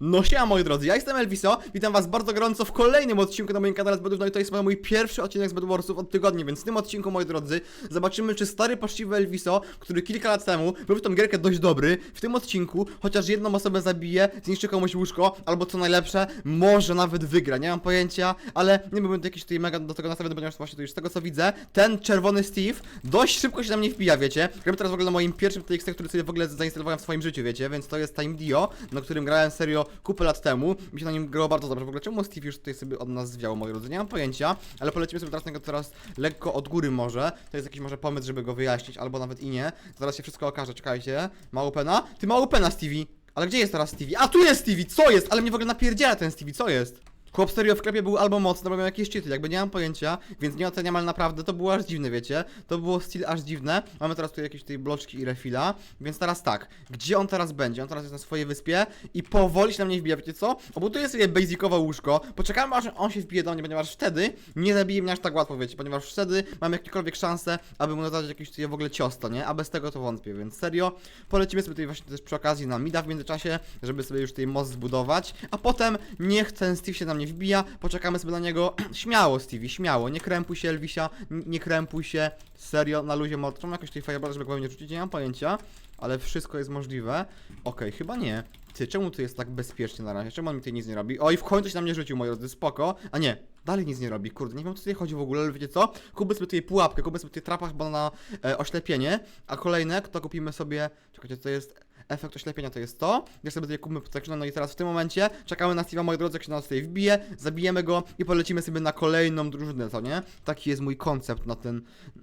No siema moi drodzy, ja jestem Elviso, witam was bardzo gorąco w kolejnym odcinku na moim kanale z Bedów, no i to jest mój pierwszy odcinek z Bed Warsów od tygodni, więc w tym odcinku, moi drodzy, zobaczymy czy stary, poczciwy Elviso, który kilka lat temu był w tą gierkę dość dobry, w tym odcinku chociaż jedną osobę zabije, zniszczy komuś łóżko, albo co najlepsze, może nawet wygra, nie mam pojęcia, ale nie byłbym jakiś tutaj mega do tego nastawiony, ponieważ właśnie tu już z tego co widzę, ten czerwony Steve dość szybko się na mnie wbija, wiecie, gramy teraz w ogóle na moim pierwszym TXT, który sobie w ogóle zainstalowałem w swoim życiu, wiecie, więc to jest Time Dio, na którym grałem serio kupę lat temu. Mi się na nim grało bardzo dobrze. W ogóle czemu Steve już tutaj sobie od nas zwiał, moi drodzy? Nie mam pojęcia, ale polecimy sobie teraz na teraz lekko od góry może. To jest jakiś może pomysł, żeby go wyjaśnić, albo nawet i nie. Zaraz się wszystko okaże, czekajcie. Małupena? Ty Małupena, Stevie! Ale gdzie jest teraz Stevie? A tu jest Stevie! Co jest? Ale mnie w ogóle napierdziela ten Stevie, co jest? Chłop serio w sklepie był albo mocny, albo miał jakieś cheaty, jakby nie mam pojęcia, więc nie oceniam, ale naprawdę to było aż dziwne, wiecie? To było styl aż dziwne. Mamy teraz tu jakieś tutaj bloczki i refila, więc teraz tak, gdzie on teraz będzie? On teraz jest na swojej wyspie i powoli się na mnie wbija, wiecie co? Obuduję sobie basicowe łóżko, poczekamy aż on się wbije do mnie, ponieważ wtedy nie zabije mnie aż tak łatwo, wiecie? Ponieważ wtedy mam jakiekolwiek szansę, aby mu zadać jakiś tutaj w ogóle cios, to nie? A bez tego to wątpię, więc serio, polecimy sobie tutaj właśnie też przy okazji na mida w międzyczasie, żeby sobie już tutaj most zbudować, a potem niech ten Steve się na mnie wbija, poczekamy sobie na niego, śmiało Stevie, śmiało, nie krępuj się Elvisia, nie krępuj się, serio, na luzie motrzą jakoś tej fireball, żeby go nie rzucić, nie mam pojęcia, ale wszystko jest możliwe, okej, chyba nie, ty, czemu tu jest tak bezpiecznie na razie, czemu on mi tutaj nic nie robi, oj, w końcu się na mnie rzucił, moi drodzy, spoko, a nie, dalej nic nie robi, kurde, nie wiem o co tutaj chodzi w ogóle, ale wiecie co, kupię sobie tutaj pułapkę, kupię sobie tutaj trapa chyba na e, oślepienie, a kolejne, to kupimy sobie, czekajcie, to jest efekt oślepienia to jest to. Ja sobie tutaj kupmy protection, no i teraz w tym momencie czekamy na Steve'a, moi drodzy, jak się nas tutaj wbije, zabijemy go i polecimy sobie na kolejną drużynę, co nie? Taki jest mój koncept na ten,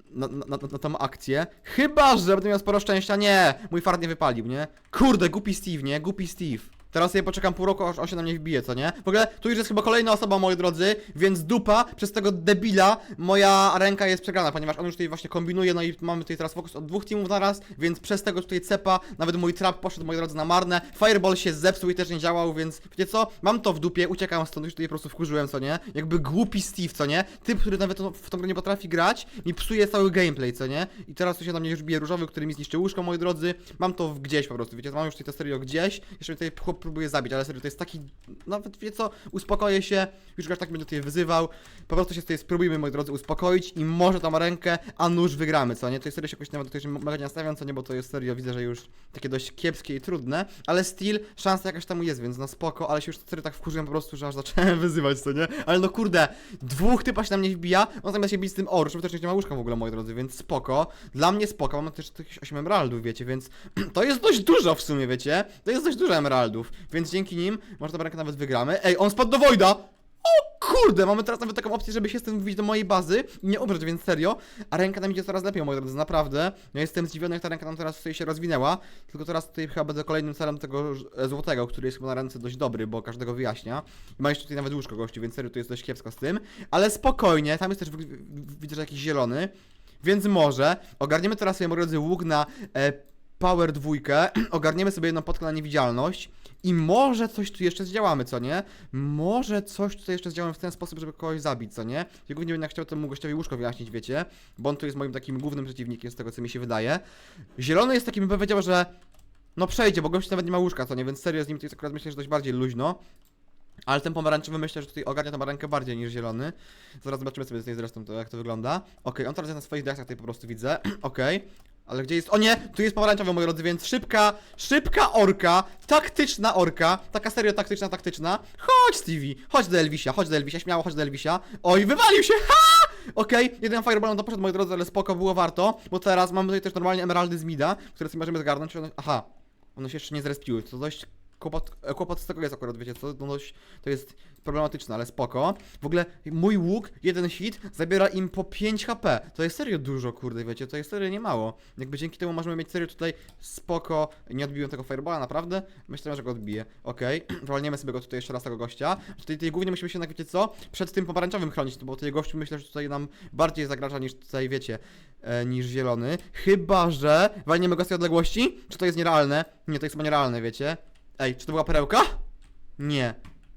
na, na, na, na tą akcję. Chyba, że będę miał sporo szczęścia, nie! Mój fart nie wypalił, nie? Kurde, głupi Steve, nie? Głupi Steve. Teraz sobie poczekam pół roku, aż on się na mnie wbije, co nie? W ogóle tu już jest chyba kolejna osoba, moi drodzy, więc dupa, przez tego debila moja ręka jest przegrana, ponieważ on już tutaj właśnie kombinuje, no i mamy tutaj teraz fokus od dwóch teamów naraz, więc przez tego tutaj cepa, nawet mój trap poszedł, moi drodzy, na marne, fireball się zepsuł i też nie działał, więc wiecie co? Mam to w dupie, uciekam stąd, już tutaj po prostu wkurzyłem, co nie? Jakby głupi Steve, co nie? Typ, który nawet w tą grę nie potrafi grać, mi psuje cały gameplay, co nie? I teraz tu się na mnie już bije różowy, który mi zniszczy łóżko, moi drodzy, mam to gdzieś po prostu, wiecie, mam już tutaj to serio gdzieś, jeszcze mnie tutaj chłop próbuje zabić, ale serio to jest taki, nawet wiecie co, uspokoję się, już aż tak będę tutaj wyzywał, po prostu się tutaj spróbujmy, moi drodzy, uspokoić i może tam rękę, a nóż wygramy, co nie? To jest serio się jakoś nawet tutaj mega nie nastawiam, co nie, bo to jest serio, widzę, że już takie dość kiepskie i trudne, ale still, szansa jakaś tam jest, więc na spoko, ale się już serio tak wkurzyłem po prostu, że aż zacząłem wyzywać, co nie? Ale no kurde, dwóch typa się na mnie wbija, on zamiast się bić z tym żeby też nie ma łóżka w ogóle, moi drodzy, więc spoko, dla mnie spoko, mam też jakieś 8 emeraldów, wiecie, więc to jest dość dużo w sumie, wiecie, to jest dość dużo emeraldów, więc dzięki nim może rękę nawet wygramy. Ej, on spadł do Wojda! O kurde, mamy teraz nawet taką opcję, żeby się z tym wbić do mojej bazy i nie umrzeć, więc serio. A ręka nam idzie coraz lepiej, moi drodzy, naprawdę. Ja jestem zdziwiony, jak ta ręka nam teraz tutaj się rozwinęła. Tylko teraz tutaj chyba będę kolejnym celem tego e, złotego, który jest chyba na ręce dość dobry, bo każdego wyjaśnia. I ma jeszcze tutaj nawet łóżko gości, więc serio tu jest dość kiepsko z tym. Ale spokojnie, tam jest też, widzę, że jakiś zielony. Więc może ogarniemy teraz sobie, moi drodzy, łuk na e, power dwójkę, ogarniemy sobie jedną podkę na niewidzialność i może coś tu jeszcze zdziałamy, co nie? Może coś tutaj jeszcze zdziałamy w ten sposób, żeby kogoś zabić, co nie? Ja głównie będę chciał temu gościowi łóżko wyjaśnić, wiecie? Bo on tu jest moim takim głównym przeciwnikiem, z tego co mi się wydaje. Zielony jest takim, bym powiedział, że no przejdzie, bo gość nawet nie ma łóżka, co nie? Więc serio z nim to jest akurat myślę, że dość bardziej luźno. Ale ten pomarańczowy myślę, że tutaj ogarnia tą rękę bardziej niż zielony. Zaraz zobaczymy sobie z tej zresztą to, jak to wygląda. Okej, on teraz jest na swoich deskach tutaj po prostu widzę. Okej. Ale gdzie jest? O nie! Tu jest pomarańczowy, moi drodzy, więc szybka, szybka orka, taktyczna orka, taka serio taktyczna, taktyczna. Chodź, Stevie, chodź do Elvisia, chodź do Elvisia, śmiało, chodź do Elvisia. Oj, wywalił się, ha! Okej, jeden fireball to poszedł, moi drodzy, ale spoko, było warto, bo teraz mamy tutaj też normalnie emeraldy z mida, które sobie możemy zgarnąć. Aha, one się jeszcze nie zrespiły, to dość kłopot, kłopot z tego jest akurat, wiecie co, no to jest problematyczne, ale spoko. W ogóle mój łuk, jeden hit, zabiera im po 5 HP. To jest serio dużo, kurde, wiecie, to jest serio nie mało. Jakby dzięki temu możemy mieć serio tutaj spoko. Nie odbiłem tego fireballa, naprawdę? Myślę, że go odbiję. Okej, walniemy sobie go tutaj jeszcze raz tego gościa. Tutaj, tutaj głównie musimy się, jednak, wiecie co, przed tym pomarańczowym chronić, bo tutaj gościu myślę, że tutaj nam bardziej zagraża niż tutaj, wiecie, e, niż zielony. Chyba, że walniemy go z tej odległości? Czy to jest nierealne? Nie, to jest chyba nierealne, wiecie. Ej, czy to była perełka? Nie.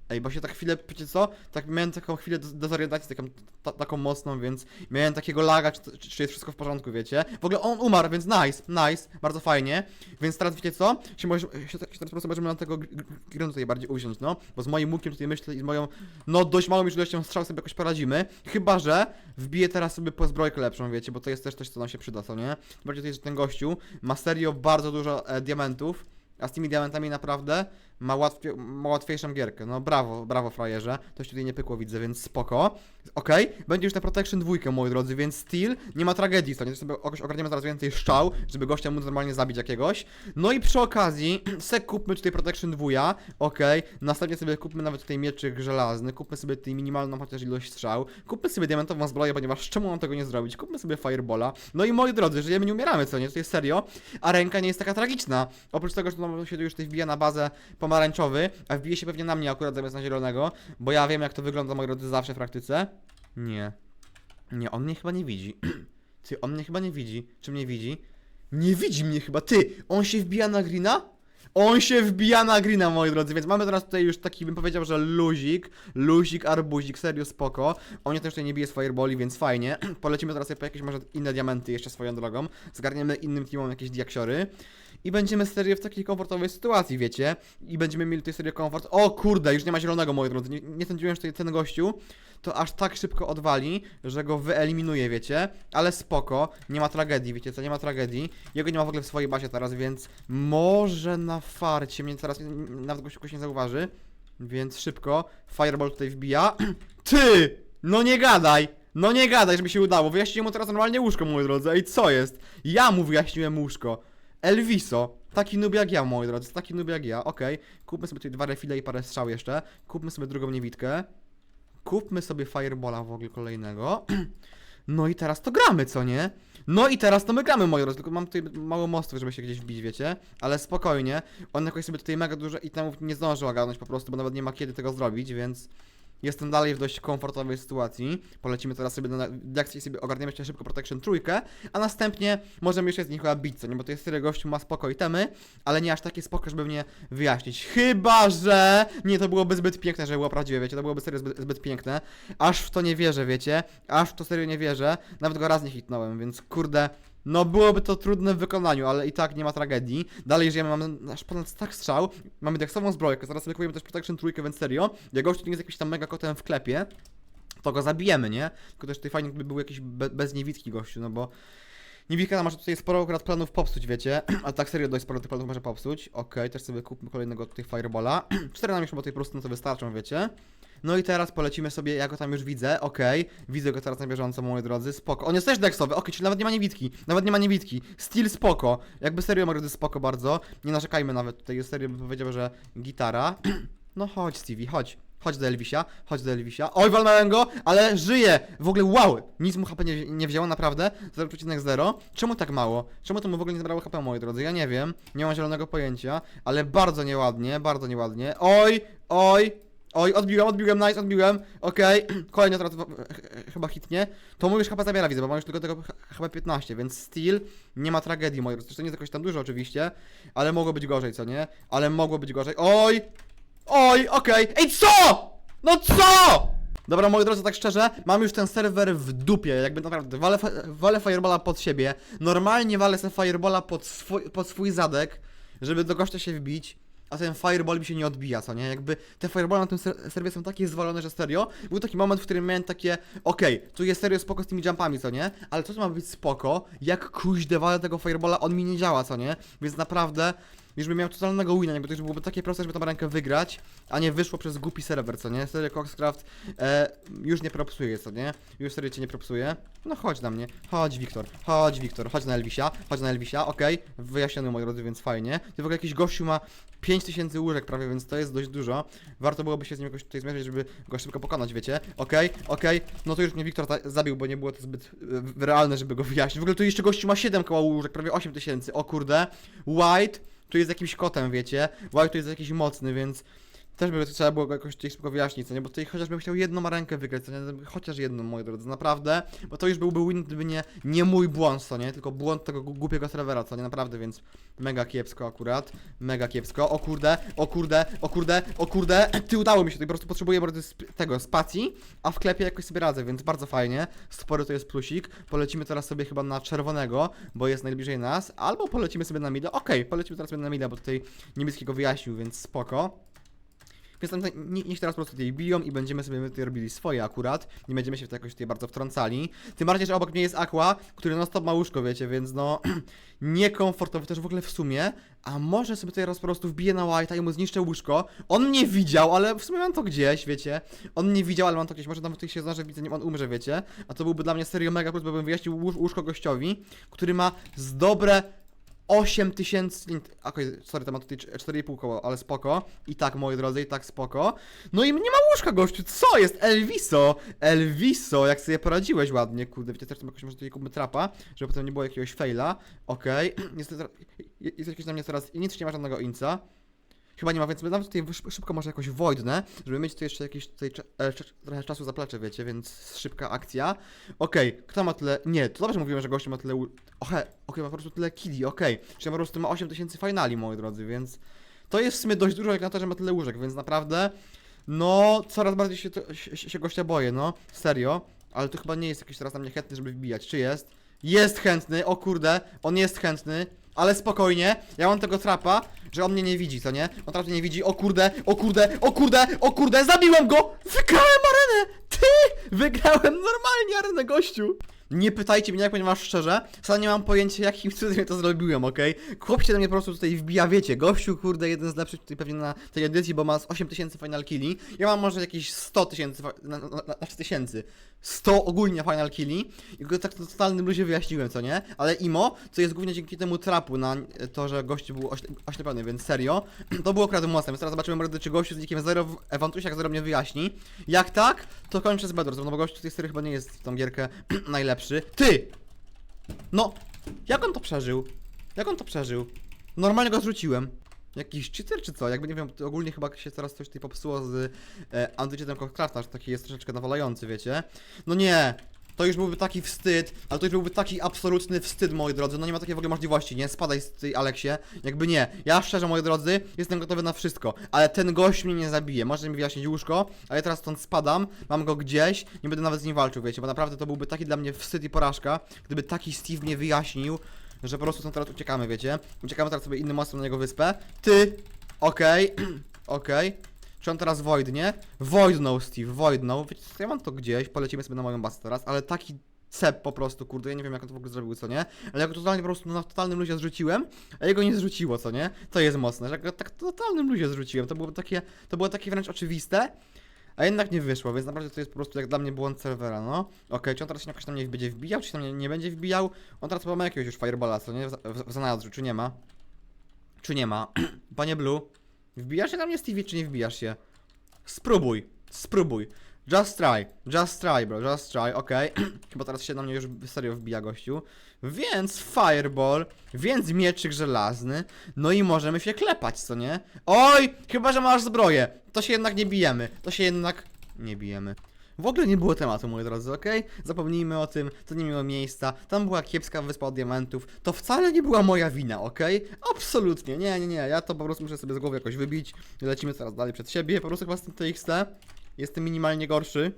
Ej, bo się tak chwilę, wiecie co? Tak miałem taką chwilę dez- dezorientacji, taką, ta, taką mocną, więc miałem takiego laga, czy, czy, jest wszystko w porządku, wiecie? W ogóle on umarł, więc nice, nice, bardzo fajnie. Więc teraz wiecie co? Się, może, się, tak- się teraz po prostu możemy na tego gr- gr- grę tutaj bardziej uwziąć, no. Bo z moim łukiem tutaj myślę i z moją, no dość małą ilością strzał sobie jakoś poradzimy. Chyba, że wbiję teraz sobie po zbrojkę lepszą, wiecie, bo to jest też coś, co nam się przyda, co nie? Bardziej tutaj, że ten gościu ma serio bardzo dużo e, diamentów, a z tymi diamentami naprawdę ma, łatwie, ma łatwiejszą gierkę. No brawo, brawo frajerze. To się tutaj nie pykło widzę, więc spoko. Okej, będzie już na Protection dwójkę, moi drodzy, więc Steel nie ma tragedii, co nie? To sobie jakoś ogarniemy zaraz więcej szczał, żeby gościa móc normalnie zabić jakiegoś. No i przy okazji, sek kupmy tutaj Protection dwója, okej. Następnie sobie kupmy nawet tutaj mieczyk żelazny, kupmy sobie tutaj minimalną chociaż ilość strzał, kupmy sobie diamentową zbroję, ponieważ czemu mam tego nie zrobić? Kupmy sobie Firebola. No i moi drodzy, żyjemy, nie umieramy, co nie? Tutaj serio, a ręka nie jest taka tragiczna. Oprócz tego, że to się tu już tutaj wbija na bazę pomarańczowy, a wbije się pewnie na mnie akurat zamiast na zielonego, bo ja wiem jak to wygląda, moi drodzy, zawsze w praktyce. Nie. Nie, on mnie chyba nie widzi. Ty, on mnie chyba nie widzi. Czy mnie widzi? Nie widzi mnie chyba. Ty, on się wbija na grina? On się wbija na grina, moi drodzy, więc mamy teraz tutaj już taki, bym powiedział, że luzik, luzik, arbuzik, serio spoko. On też tutaj nie bije z więc fajnie. Polecimy teraz po jakieś może inne diamenty jeszcze swoją drogą. Zgarniemy innym teamom jakieś diaksiory. I będziemy serio w takiej komfortowej sytuacji, wiecie? I będziemy mieli tutaj serio komfort. O kurde, już nie ma zielonego, moi drodzy. Nie, nie sądziłem, że ten gościu to aż tak szybko odwali, że go wyeliminuje, wiecie? Ale spoko, nie ma tragedii, wiecie co, nie ma tragedii. Jego nie ma w ogóle w swojej bazie teraz, więc może na farcie mnie teraz nawet gościu ktoś nie zauważy. Więc szybko, Fireball tutaj wbija. Ty! No nie gadaj! No nie gadaj, żeby się udało. Wyjaśniłem mu teraz normalnie łóżko, moi drodzy. Ej, co jest? Ja mu wyjaśniłem łóżko. Elviso. Taki noob jak ja, moi drodzy. Taki noob jak ja. Okej. Kupmy sobie tutaj dwa refile i parę strzał jeszcze. Kupmy sobie drugą niewidkę. Kupmy sobie Firebola w ogóle kolejnego. No i teraz to gramy, co nie? No i teraz to my gramy, moi drodzy, tylko mam tutaj mało mostów, żeby się gdzieś wbić, wiecie? Ale spokojnie, on jakoś sobie tutaj mega dużo itemów nie zdążył ogarnąć po prostu, bo nawet nie ma kiedy tego zrobić, więc jestem dalej w dość komfortowej sytuacji. Polecimy teraz sobie na lekcję sobie ogarniemy jeszcze szybko Protection trójkę, a następnie możemy jeszcze z nich chyba bić, co nie? Bo to jest tyle gościu ma spoko itemy, ale nie aż takie spoko, żeby mnie wyjaśnić. Chyba, że... Nie, to byłoby zbyt piękne, żeby było prawdziwe, wiecie? To byłoby serio zbyt, zbyt piękne. Aż w to nie wierzę, wiecie? Aż w to serio nie wierzę. Nawet go raz nie hitnąłem, więc kurde... No byłoby to trudne w wykonaniu, ale i tak nie ma tragedii. Dalej żyjemy, mamy aż ponad tak strzał. Mamy deksową zbrojkę, zaraz sobie kupujemy też Protection trójkę, więc serio. Jak gościu nie jest jakiś tam mega kotem w klepie, to go zabijemy, nie? Tylko też tutaj fajnie gdyby był jakiś be bez niewidki gościu, no bo... Niewidka może tutaj sporo akurat planów popsuć, wiecie? A tak serio dość sporo tych planów może popsuć. Okej, też sobie kupmy kolejnego tutaj Firebola. Cztery nam już chyba tutaj po prostu no to wystarczą, wiecie? No i teraz polecimy sobie, ja go tam już widzę, okej, widzę go teraz na bieżąco, moi drodzy, spoko. On jest też deksowy, okej, czyli nawet nie ma niewidki, nawet nie ma niewidki. Steel spoko, jakby serio, moi drodzy, spoko bardzo. Nie narzekajmy nawet, tutaj jest serio, bym powiedział, że gitara. No chodź, Stevie, chodź. Chodź do Elvisia, chodź do Elvisia. Oj, walnąłem go, ale żyje! W ogóle wow! Nic mu HP nie, nie wzięło, naprawdę. 0,0. Czemu tak mało? Czemu to mu w ogóle nie zabrało HP, moi drodzy? Ja nie wiem. Nie mam zielonego pojęcia, ale bardzo nieładnie, bardzo nieładnie. Oj, oj, oj, odbiłem, odbiłem, nice, odbiłem. Okej, kolejny teraz chyba hitnie. To już HP zabiera, widzę, bo mam już tylko tego ch- HP 15, więc Steel nie ma tragedii, drodzy. To nie jest jakoś tam dużo oczywiście, ale mogło być gorzej, co nie? Ale mogło być gorzej. Oj! Oj, okej. Ej, co? No co? Dobra, moi drodzy, tak szczerze, mam już ten serwer w dupie, jakby naprawdę, walę, walę Firebola pod siebie, normalnie walę sobie Firebola pod swój, pod swój zadek, żeby do gościa się wbić, a ten Fireball mi się nie odbija, co nie? Jakby te Fireball na tym ser serwie są takie zwalone, że serio, był taki moment, w którym miałem takie, okej, tu jest serio spoko z tymi jumpami, co nie? Ale co tu ma być spoko, jak kuźde walę tego Firebola, on mi nie działa, co nie? Więc naprawdę, już bym miał totalnego wina, jakby to już byłoby takie proste, żeby tą rękę wygrać, a nie wyszło przez głupi serwer, co nie? Serio Coxcraft e, już nie propsuje, co nie? Już serio cię nie propsuje. No chodź na mnie, chodź Wiktor, chodź Wiktor, chodź na Elvisia, chodź na Elvisia, okej, wyjaśniony moi drodzy, więc fajnie. Ty w ogóle jakiś gościu ma 5000 łóżek prawie, więc to jest dość dużo. Warto byłoby się z nim jakoś tutaj zmierzyć, żeby go szybko pokonać, wiecie? Okej, okej, no to już mnie Wiktor zabił, bo nie było to zbyt e, realne, żeby go wyjaśnić. W ogóle tu jeszcze gościu ma 7 koła łóżek, prawie 8000, o kurde. White tu jest jakimś kotem, wiecie? White tu jest jakiś mocny, więc Też by trzeba było jakoś tutaj szybko wyjaśnić, co nie? Bo tutaj chociażbym chciał jedną rękę wygrać, co nie? Chociaż jedną, moi drodzy, naprawdę. Bo to już byłby win, gdyby nie, nie mój błąd, co nie? Tylko błąd tego głupiego serwera, co nie? Naprawdę, więc mega kiepsko akurat. Mega kiepsko. O kurde, o kurde, o kurde, o kurde. Ty udało mi się, tutaj po prostu potrzebuję bardzo tego, spacji, a w klepie jakoś sobie radzę, więc bardzo fajnie. Spory to jest plusik. Polecimy teraz sobie chyba na czerwonego, bo jest najbliżej nas. Albo polecimy sobie na mida. Okej, polecimy teraz sobie na mida, bo tutaj niebieskiego wyjaśnił, więc spoko. Więc tam, nie- niech teraz po prostu tutaj biją i będziemy sobie my tutaj robili swoje akurat. Nie będziemy się w to jakoś tutaj bardzo wtrącali. Tym bardziej, że obok mnie jest Aqua, który non stop ma łóżko, wiecie, więc no niekomfortowy też w ogóle w sumie. A może sobie tutaj raz po prostu wbiję na White'a i mu zniszczę łóżko. On mnie widział, ale w sumie mam to gdzieś, wiecie. On mnie widział, ale mam to gdzieś. Może nawet tutaj się zdarzy, widzę, on umrze, wiecie. A to byłby dla mnie serio mega plus, bo bym wyjaśnił łóż, łóżko gościowi, który ma z dobre 8 tysięcy. Okej, sorry, to ma tutaj 4,5 koło, ale spoko. I tak, moi drodzy, i tak spoko. No i nie ma łóżka, gościu. Co jest? Elviso! Elviso, jak sobie poradziłeś ładnie, kurde. Wiecie, też tam jakoś może tutaj kupmy trapa, żeby potem nie było jakiegoś faila. Okej, jest, jest jakiś na mnie teraz. I nic nie ma żadnego inca. Chyba nie ma, więc nawet tutaj szybko może jakoś voidne, żeby mieć tu jeszcze jakieś tutaj e, trochę czasu zaplecze, wiecie, więc szybka akcja. Okej, kto ma tyle... Nie, to dobrze mówiłem, że gościu ma tyle... Ohe, okej, ma po prostu tyle killi, okej. Czyli po prostu ma 8000 finali, moi drodzy, więc... To jest w sumie dość dużo jak na to, że ma tyle łóżek, więc naprawdę... No, coraz bardziej się, to, się, się gościa boję, no. Serio. Ale to chyba nie jest jakiś teraz na mnie chętny, żeby wbijać. Czy jest? Jest chętny, o kurde, on jest chętny. Ale spokojnie, ja mam tego trapa, że on mnie nie widzi, co nie? On teraz mnie nie widzi, o kurde, o kurde, o kurde, o kurde, zabiłem go! Wygrałem arenę! Ty! Wygrałem normalnie arenę, gościu! Nie pytajcie mnie, jak ponieważ szczerze, sam nie mam pojęcia, jakim cudem to zrobiłem, okej? Chłop się na mnie po prostu tutaj wbija, wiecie, gościu, kurde, jeden z lepszych tutaj pewnie na tej edycji, bo ma z 8000 final killi. Ja mam może jakieś 100 tysięcy, na, na, na, na tysięcy. 100 ogólnie final killi i go tak na totalnym luzie wyjaśniłem, co nie? Ale imo, co jest głównie dzięki temu trapu na to, że gościu był ośle- oślepiony, więc serio, to było akurat mocne, więc teraz zobaczymy mordy, czy gościu z nikiem zero w Ewantusiach zero mnie wyjaśni. Jak tak, to kończę z Bedwars, no bo gościu tej serii chyba nie jest w tą gierkę najlepszy. Ty! No, jak on to przeżył? Jak on to przeżył? Normalnie go zrzuciłem. Jakiś cheater czy co? Jakby nie wiem, ogólnie chyba się teraz coś tutaj popsuło z e, antycheatem Cockcrafta, że taki jest troszeczkę nawalający, wiecie? No nie! To już byłby taki wstyd, ale to już byłby taki absolutny wstyd, moi drodzy. No nie ma takiej w ogóle możliwości, nie? Spadaj z tej Aleksie. Jakby nie. Ja szczerze, moi drodzy, jestem gotowy na wszystko. Ale ten gość mnie nie zabije. Może mi wyjaśnić łóżko, ale ja teraz stąd spadam, mam go gdzieś, nie będę nawet z nim walczył, wiecie, bo naprawdę to byłby taki dla mnie wstyd i porażka, gdyby taki Steve mnie wyjaśnił, że po prostu stąd teraz uciekamy, wiecie? Uciekamy teraz sobie innym mostem na jego wyspę. Ty! Okej, okej. Czy on teraz voidnie? Voidnął Steve, voidnął. Wiecie co, ja mam to gdzieś, polecimy sobie na moją bazę teraz, ale taki cep po prostu, kurde, ja nie wiem jak on to w ogóle zrobił, co nie? Ale ja go totalnie po prostu na totalnym luzie zrzuciłem, a jego nie zrzuciło, co nie? To jest mocne, że go tak totalnym luzie zrzuciłem, to było takie, to było takie wręcz oczywiste, a jednak nie wyszło, więc naprawdę to jest po prostu jak dla mnie błąd serwera, no. Okej, czy on teraz się jakoś na mnie będzie wbijał, czy się na mnie nie będzie wbijał? On teraz chyba ma jakiegoś już fireballa, co nie? W, w, w zanadrzu, czy nie ma? Czy nie ma? Panie Blue, wbijasz się na mnie Stevie, czy nie wbijasz się? Spróbuj, spróbuj. Just try, just try, bro, just try, okej. Chyba teraz się na mnie już serio wbija gościu. Więc fireball, więc mieczyk żelazny, no i możemy się klepać, co nie? Oj, chyba, że masz zbroję. To się jednak nie bijemy, to się jednak nie bijemy. W ogóle nie było tematu, moi drodzy, okej? Zapomnijmy o tym, to nie miało miejsca. Tam była kiepska wyspa od diamentów. To wcale nie była moja wina, okej? Absolutnie, nie, nie, nie. Ja to po prostu muszę sobie z głowy jakoś wybić. Lecimy coraz dalej przed siebie. Po prostu chyba z tym TXT jestem minimalnie gorszy.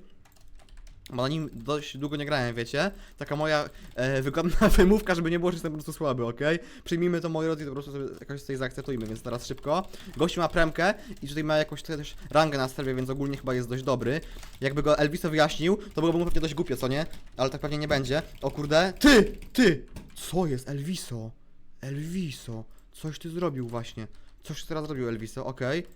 Bo na nim dość długo nie grałem, wiecie? Taka moja e, wygodna wymówka, żeby nie było, że jestem po prostu słaby, okej? Przyjmijmy to moi drodzy, po prostu sobie jakoś sobie zaakceptujmy, więc teraz szybko. Gościu ma premkę i tutaj ma jakąś tutaj też rangę na serwie, więc ogólnie chyba jest dość dobry. Jakby go Elviso wyjaśnił, to byłoby mu pewnie dość głupie, co nie? Ale tak pewnie nie będzie. O kurde. Ty! Ty! Co jest Elviso? Elviso. Coś ty zrobił właśnie. Coś ty teraz zrobił Elviso, okej.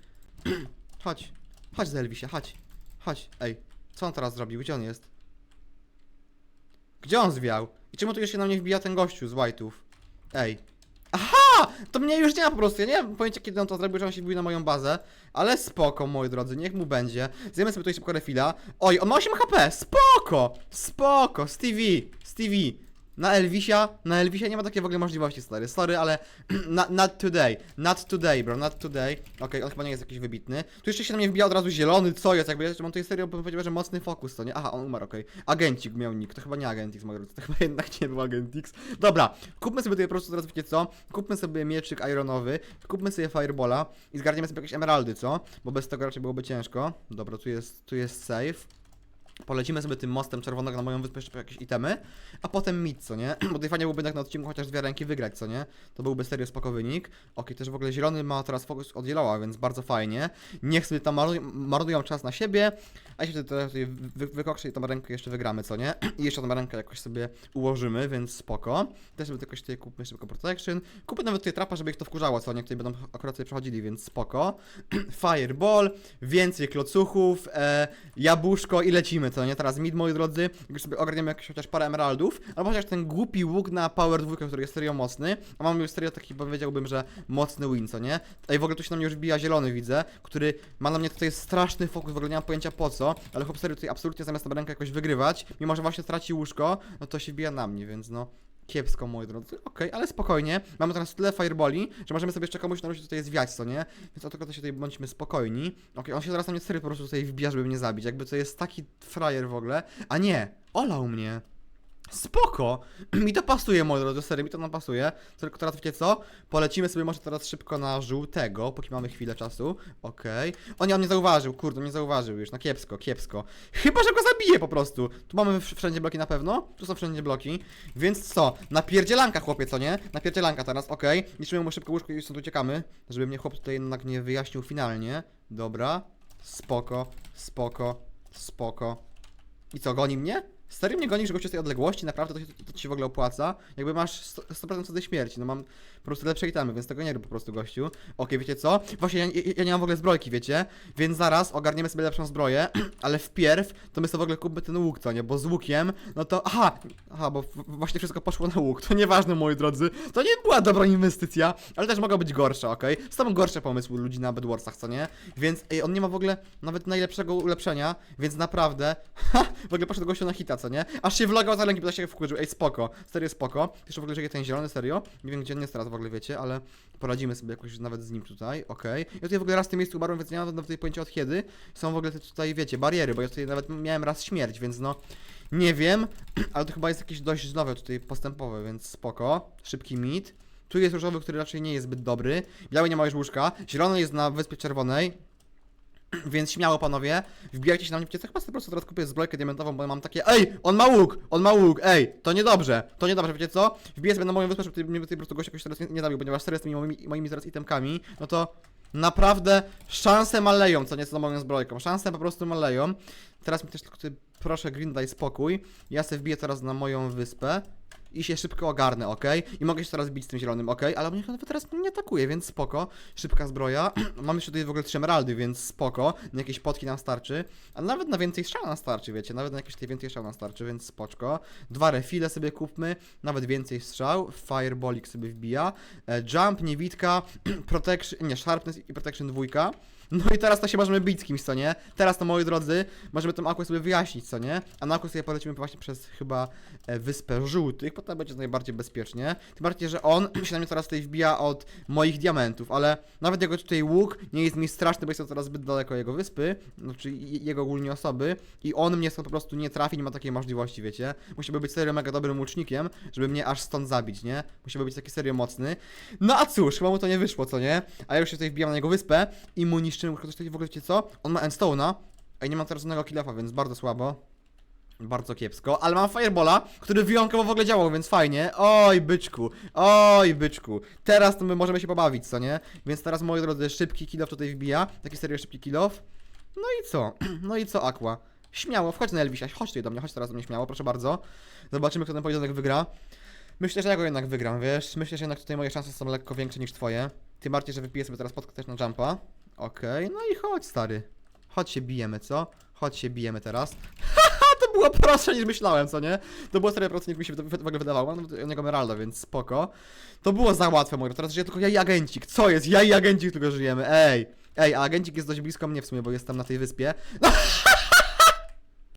chodź. Chodź za Elvisie, chodź. Chodź. Ej. Co on teraz zrobił? Gdzie on jest? Gdzie on zwiał? I czemu tu jeszcze na mnie wbija ten gościu z White'ów? Ej. Aha! To mnie już nie ma po prostu. Ja nie mam pojęcia kiedy on to zrobił, że on się wbił na moją bazę. Ale spoko, moi drodzy, niech mu będzie. Zjemy sobie tutaj szybko refila. Oj, on ma 8 HP! Spoko! Spoko! Stevie! Stevie! Na Elvisia, na Elvisia nie ma takiej w ogóle możliwości, stary. Sorry, ale not, not today. Not today, bro, not today. Okej, on chyba nie jest jakiś wybitny. Tu jeszcze się na mnie wbija od razu zielony, co jest? Jakby ja mam tutaj serio, bym powiedział, że mocny fokus, to nie? Aha, on umarł, okej. Agencik miał nick, to chyba nie Agentix, drodzy, to chyba jednak nie był Agentix. Dobra, kupmy sobie tutaj po prostu teraz, wiecie co? Kupmy sobie mieczyk ironowy, kupmy sobie firebola i zgarniemy sobie jakieś emeraldy, co? Bo bez tego raczej byłoby ciężko. Dobra, tu jest, tu jest safe. Polecimy sobie tym mostem czerwonego na moją wyspę jeszcze po jakieś itemy, a potem mid, co nie? Bo tutaj fajnie byłoby tak na odcinku chociaż dwie ręki wygrać, co nie? To byłby serio spoko wynik. Okej, też w ogóle zielony ma teraz fokus od więc bardzo fajnie. Niech sobie tam marnują, marnują czas na siebie, a się tutaj, tutaj wy, wykokrzę i tą rękę jeszcze wygramy, co nie? I jeszcze tą rękę jakoś sobie ułożymy, więc spoko. Też sobie jakoś tutaj kupmy szybko protection. Kupmy nawet tutaj trapa, żeby ich to wkurzało, co nie? Tutaj będą akurat sobie przechodzili, więc spoko. Fireball, więcej klocuchów, e, jabłuszko i lecimy, co nie? Teraz mid, moi drodzy, już sobie ogarniemy jakieś chociaż parę emeraldów, albo chociaż ten głupi łuk na power 2, który jest serio mocny, a mamy już serio taki, powiedziałbym, że mocny win, co nie? Ej, w ogóle tu się na mnie już wbija zielony, widzę, który ma na mnie tutaj straszny fokus, w ogóle nie mam pojęcia po co, ale chłop serio tutaj absolutnie zamiast na rękę jakoś wygrywać, mimo że właśnie straci łóżko, no to się wbija na mnie, więc no... Kiepsko, moi drodzy. Okej, ale spokojnie. Mamy teraz tyle fireboli, że możemy sobie jeszcze komuś na razie tutaj zwiać, co nie? Więc o to się tutaj bądźmy spokojni. Okej, on się zaraz na mnie serio po prostu tutaj wbija, żeby mnie zabić. Jakby to jest taki frajer w ogóle. A nie! Olał mnie! Spoko! Mi to pasuje, moi drodzy, serio, mi to nam pasuje. Tylko teraz wiecie co? Polecimy sobie może teraz szybko na żółtego, póki mamy chwilę czasu. Okej. O nie, on nie zauważył, kurde, nie zauważył już. No kiepsko, kiepsko. Chyba, że go zabije po prostu. Tu mamy wsz- wszędzie bloki na pewno. Tu są wszędzie bloki. Więc co? Napierdzielanka, chłopie, co nie? Napierdzielanka teraz, okej. Niszczymy mu szybko łóżko i stąd uciekamy. Żeby mnie chłop tutaj jednak nie wyjaśnił finalnie. Dobra. Spoko, spoko, spoko. I co, goni mnie? Serio mnie gonisz gościu z tej odległości? Naprawdę to, to, to ci się w ogóle opłaca? Jakby masz 100%, 100% co do śmierci, no mam po prostu lepsze itemy, więc tego nie rób po prostu gościu. Okej, wiecie co? Właśnie ja, ja, ja nie mam w ogóle zbrojki, wiecie? Więc zaraz ogarniemy sobie lepszą zbroję, ale wpierw to my sobie w ogóle kupmy ten łuk, co nie? Bo z łukiem, no to... Aha! Aha, bo właśnie wszystko poszło na łuk, to nieważne moi drodzy. To nie była dobra inwestycja, ale też mogła być gorsza, okej? Są gorsze pomysły ludzi na Bedwarsach, co nie? Więc ej, on nie ma w ogóle nawet najlepszego ulepszenia, więc naprawdę... Ha! W ogóle poszedł gościu na hita, co nie? Aż się vlogał za lęki, bo się wkurzył. Ej, spoko. Serio, spoko. Jeszcze w ogóle żyje ten zielony, serio. Nie wiem, gdzie on jest teraz w ogóle, wiecie, ale poradzimy sobie jakoś nawet z nim tutaj, okej. Ja tutaj w ogóle raz w tym miejscu umarłem, więc nie mam nawet tutaj pojęcia od kiedy. Są w ogóle te tutaj, wiecie, bariery, bo ja tutaj nawet miałem raz śmierć, więc no... Nie wiem, ale to chyba jest jakieś dość nowe tutaj postępowe, więc spoko. Szybki mit. Tu jest różowy, który raczej nie jest zbyt dobry. Biały nie ma już łóżka. Zielony jest na Wyspie Czerwonej. Więc śmiało panowie, wbijajcie się na mnie, wiecie co, chyba sobie po prostu teraz kupię zbrojkę diamentową, bo mam takie Ej, on ma łuk, on ma łuk, ej, to niedobrze, to niedobrze, wiecie co? Wbiję sobie na moją wyspę, żeby mnie tutaj po prostu gość jakoś teraz nie, nie zabił, ponieważ serio z tymi moimi, moimi zaraz itemkami, no to naprawdę szanse maleją, co nieco za moją zbrojką, szanse po prostu maleją. Teraz mi też tylko proszę Green daj spokój, ja sobie wbiję teraz na moją wyspę. I się szybko ogarnę, ok? I mogę się teraz bić z tym zielonym, ok? Ale mnie nawet teraz nie atakuje, więc spoko. Szybka zbroja. Mamy jeszcze tutaj w ogóle trzy emeraldy, więc spoko. Na jakieś potki nam starczy. A nawet na więcej strzał nam starczy, wiecie? Nawet na jakieś tutaj więcej strzał nam starczy, więc spoczko. Dwa refile sobie kupmy. Nawet więcej strzał. Fireballik sobie wbija. E, jump, niewidka, protection, nie, sharpness i protection dwójka. No i teraz to się możemy bić z kimś, co nie? Teraz to, moi drodzy, możemy tą aquę sobie wyjaśnić, co nie? A na aquę sobie polecimy właśnie przez chyba e, Wyspę Żółtych, bo tam będzie najbardziej bezpiecznie. Tym bardziej, że on się na mnie teraz tutaj wbija od moich diamentów, ale nawet jego tutaj łuk nie jest mi straszny, bo jestem coraz zbyt daleko jego wyspy, znaczy je- jego ogólnie osoby i on mnie stąd po prostu nie trafi, nie ma takiej możliwości, wiecie? Musiałby być serio mega dobrym łucznikiem, żeby mnie aż stąd zabić, nie? Musiałby być taki serio mocny. No a cóż, chyba mu to nie wyszło, co nie? A ja już się tutaj wbijam na jego wyspę i mu niszczymy, ktoś tutaj w ogóle wiecie co? On ma endstone'a, a nie mam teraz żadnego killafa, więc bardzo słabo. Bardzo kiepsko, ale mam Firebola, który wyjątkowo w ogóle działał, więc fajnie. Oj, byczku, oj, byczku. Teraz to my możemy się pobawić, co nie? Więc teraz, moi drodzy, szybki kill off tutaj wbija. Taki serio szybki kill off. No i co? No i co, Aqua? Śmiało, wchodź na Elvisia, chodź tutaj do mnie, chodź teraz do mnie śmiało, proszę bardzo. Zobaczymy, kto ten pojedynek wygra. Myślę, że ja go jednak wygram, wiesz? Myślę, że jednak tutaj moje szanse są lekko większe niż twoje. Tym bardziej, że wypiję sobie teraz podkę też na jumpa. Okej, no i chodź, stary. Chodź się bijemy, co? Chodź się bijemy teraz. to było prostsze niż myślałem, co nie? To było serio prostsze niż mi się w w ogóle wydawało. Mam od niego Meralda, więc spoko. To było za łatwe, moi. Teraz żyje tylko ja i agencik. Co jest? Ja i agencik tylko żyjemy. Ej! Ej, a agencik jest dość blisko mnie w sumie, bo jestem na tej wyspie. No,